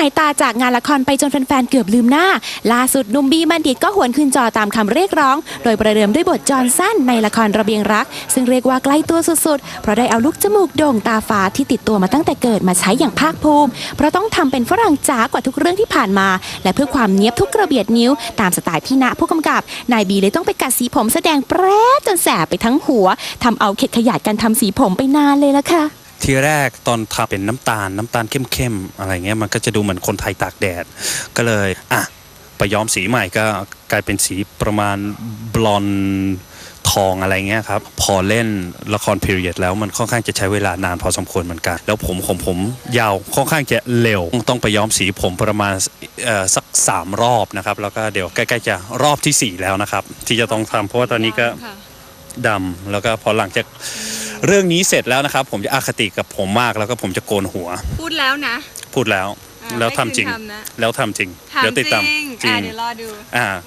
หายตาจากงานละครไปจนแฟนๆเกือบลืมหน้า ล่าสุดนุ่มบีบัณฑิตก็หวนคืนจอตามคำเรียกร้อง โดยประเดิมด้วยบทจอนสั้นในละครระเบียงรัก ซึ่งเรียกว่าใกล้ตัวสุดๆ เพราะได้เอาลูกจมูกโด่งตาฟ้าที่ติดตัวมาตั้งแต่เกิดมาใช้อย่างภาคภูมิ เพราะต้องทำเป็นฝรั่งจ๋ากว่าทุกเรื่องที่ผ่านมา และเพื่อความเนี้ยบทุกกระเบียดนิ้ว ตามสไตล์พี่ณผู้กำกับนายบีเลยต้องไปกัดสีผมแสดงแปรจนแสบไปทั้งหัวทำเอาเข็ดขยาดการทำสีผมไปนานเลยละค่ะ ทีแรกตอนทำเป็นน้ำตาลน้ำตาลเข้มๆอะไรเงี้ยมันก็จะดูเหมือนคนไทยตากแดด ก็เลยอะไปย้อมสีใหม่ก็กลายเป็นสีประมาณบลอนด์ทองอะไรเงี้ยครับพอเล่นละครพีเรียดแล้วมันค่อนข้างจะใช้เวลานานพอสมควรเหมือนกัน แล้วผมของผมยาวค่อนข้างจะเร็ว ต้องไปย้อมสีผมประมาณเอ่อสักสามรอบนะครับ แล้วก็เดี๋ยวใกล้ๆจะรอบที่สี่แล้วนะครับ ที่จะต้องทำเพราะว่าตอนนี้ก็ดำแล้วก็พอหลังจาก เรื่องนี้เสร็จแล้วนะครับ ผมจะอคติกับผมมากแล้วก็ผมจะโกนหัว พูดแล้วนะ พูดแล้ว อ่าแล้วทำจริงให้คืนทำนะ แล้วทำจริงถามเดี๋ยวติดตามจริงจริอ่างเดี๋ยวรอดู อ่า